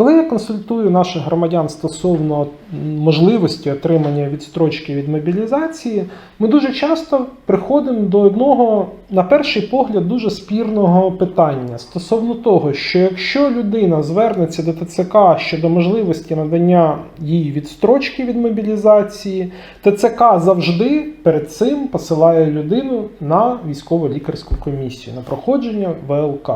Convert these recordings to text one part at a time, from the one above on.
Коли я консультую наших громадян стосовно можливості отримання відстрочки від мобілізації, ми дуже часто приходимо до одного, на перший погляд, дуже спірного питання стосовно того, що якщо людина звернеться до ТЦК щодо можливості надання їй відстрочки від мобілізації, ТЦК завжди перед цим посилає людину на військово-лікарську комісію на проходження ВЛК.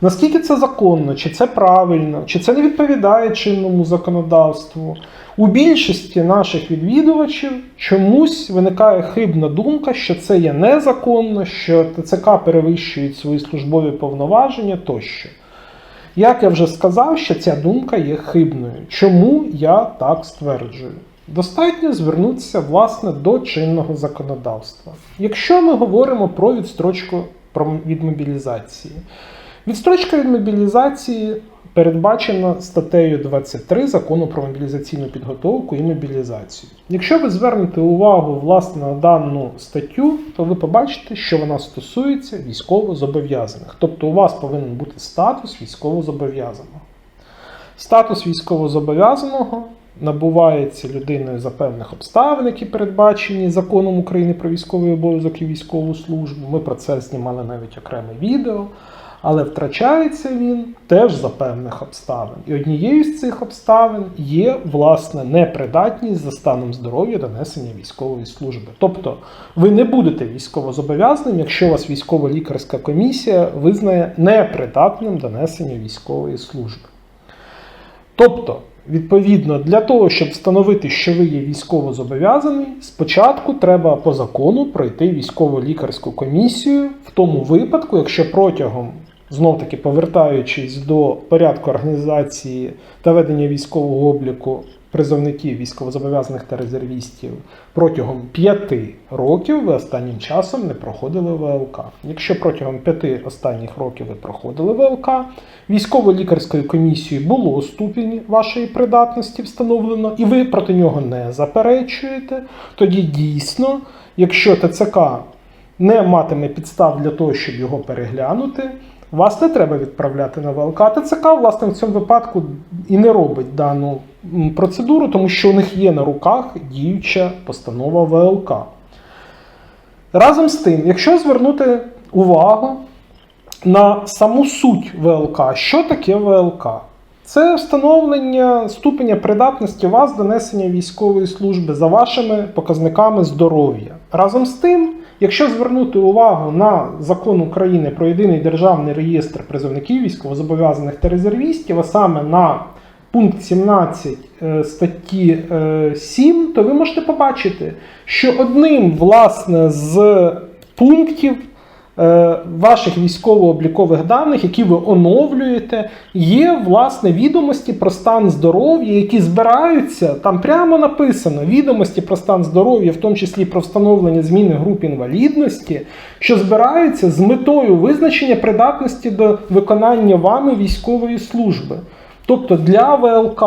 Наскільки це законно, чи це правильно, чи це не відповідає чинному законодавству? У більшості наших відвідувачів чомусь виникає хибна думка, що це є незаконно, що ТЦК перевищують свої службові повноваження тощо. Як я вже сказав, що ця думка є хибною. Чому я так стверджую? Достатньо звернутися власне до чинного законодавства. Якщо ми говоримо про відстрочку від мобілізації, Відстрочка від мобілізації передбачена статтею 23 закону про мобілізаційну підготовку і мобілізацію. Якщо ви звернете увагу власне на дану статтю, то ви побачите, що вона стосується військовозобов'язаних. Тобто у вас повинен бути статус військовозобов'язаного. Статус військовозобов'язаного набувається людиною за певних обставин, які передбачені законом України про військовий обов'язок і військову службу. Ми про це знімали навіть окреме відео. Але втрачається він теж за певних обставин. І однією з цих обставин є власне непридатність за станом здоров'я до несення військової служби. Тобто ви не будете військовозобов'язаним, якщо вас військово-лікарська комісія визнає непридатним до несення військової служби. Тобто, відповідно, для того, щоб встановити, що ви є військово-зобов'язаний, спочатку треба по закону пройти військово-лікарську комісію. В тому випадку, якщо протягом, знов таки повертаючись до порядку організації та ведення військового обліку призовників військовозобов'язаних та резервістів протягом 5 років ви останнім часом не проходили ВЛК. Якщо протягом 5 останніх років ви проходили ВЛК, військово-лікарською комісією було ступінь вашої придатності встановлено, і ви проти нього не заперечуєте, тоді дійсно, якщо ТЦК не матиме підстав для того, щоб його переглянути, вас не треба відправляти на ВЛК. А ТЦК, власне, в цьому випадку і не робить дану процедуру, тому що у них є на руках діюча постанова ВЛК. Разом з тим, якщо звернути увагу на саму суть ВЛК, що таке ВЛК? Це встановлення ступеня придатності вас до несення військової служби за вашими показниками здоров'я. Разом з тим, якщо звернути увагу на закон України про єдиний державний реєстр призовників військовозобов'язаних та резервістів, а саме на пункт 17 е, статті е, 7, то ви можете побачити, що одним власне з пунктів е, ваших військово-облікових даних, які ви оновлюєте, є власне відомості про стан здоров'я, які збираються. Там прямо написано відомості про стан здоров'я, в тому числі про встановлення зміни груп інвалідності, що збираються з метою визначення придатності до виконання вами військової служби. Тобто для ВЛК.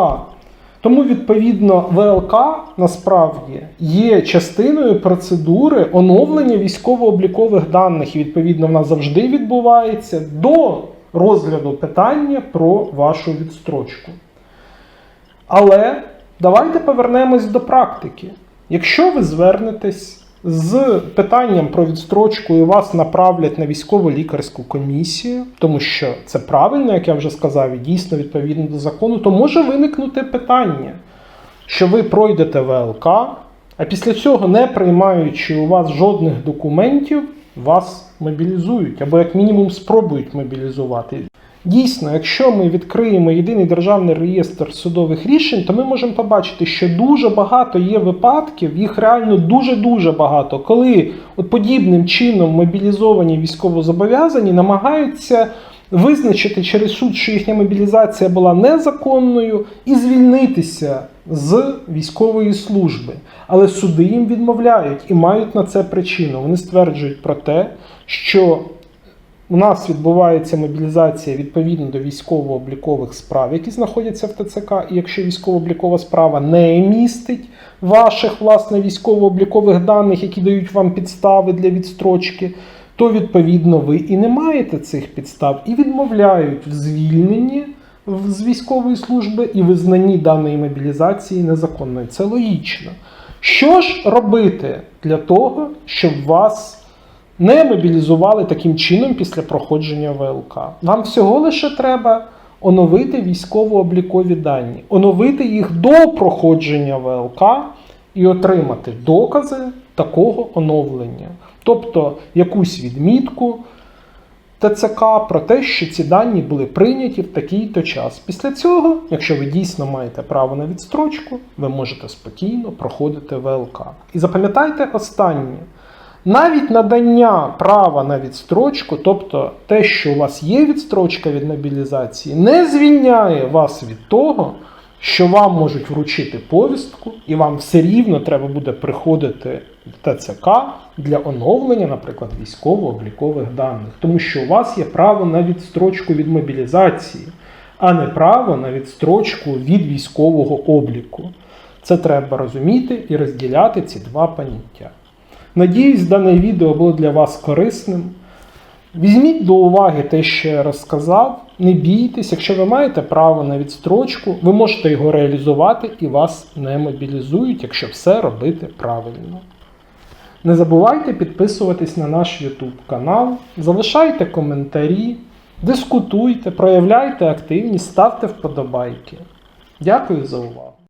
Тому, відповідно, ВЛК насправді є частиною процедури оновлення військово-облікових даних. І відповідно вона завжди відбувається до розгляду питання про вашу відстрочку. Але давайте повернемось до практики. Якщо ви звернетесь з питанням про відстрочку і вас направлять на військово-лікарську комісію, тому що це правильно, як я вже сказав, і дійсно відповідно до закону, то може виникнути питання, що ви пройдете ВЛК, а після цього, не приймаючи у вас жодних документів, вас мобілізують або як мінімум спробують мобілізувати. Дійсно, якщо ми відкриємо єдиний державний реєстр судових рішень, то ми можемо побачити, що дуже багато є випадків, їх реально дуже-дуже багато, коли от подібним чином мобілізовані військовозобов'язані намагаються визначити через суд, що їхня мобілізація була незаконною, і звільнитися з військової служби. Але суди їм відмовляють і мають на це причину. Вони стверджують про те, що у нас відбувається мобілізація відповідно до військово-облікових справ, які знаходяться в ТЦК. І якщо військово-облікова справа не містить ваших власне військово-облікових даних, які дають вам підстави для відстрочки, то відповідно ви і не маєте цих підстав і відмовляють в звільненні з військової служби і визнанні даної мобілізації незаконною. Це логічно. Що ж робити для того, щоб вас не мобілізували таким чином після проходження ВЛК? Вам всього лише треба оновити військово-облікові дані, оновити їх до проходження ВЛК і отримати докази такого оновлення. Тобто якусь відмітку ТЦК про те, що ці дані були прийняті в такий-то час. Після цього, якщо ви дійсно маєте право на відстрочку, ви можете спокійно проходити ВЛК. І запам'ятайте останнє. Навіть надання права на відстрочку, тобто те, що у вас є відстрочка від мобілізації, не звільняє вас від того, що вам можуть вручити повістку, і вам все рівно треба буде приходити в ТЦК для оновлення, наприклад, військово-облікових даних, тому що у вас є право на відстрочку від мобілізації, а не право на відстрочку від військового обліку. Це треба розуміти і розділяти ці два поняття. Надіюсь, дане відео було для вас корисним. Візьміть до уваги те, що я розказав. Не бійтесь, якщо ви маєте право на відстрочку, ви можете його реалізувати і вас не мобілізують, якщо все робити правильно. Не забувайте підписуватись на наш YouTube канал, залишайте коментарі, дискутуйте, проявляйте активність, ставте вподобайки. Дякую за увагу!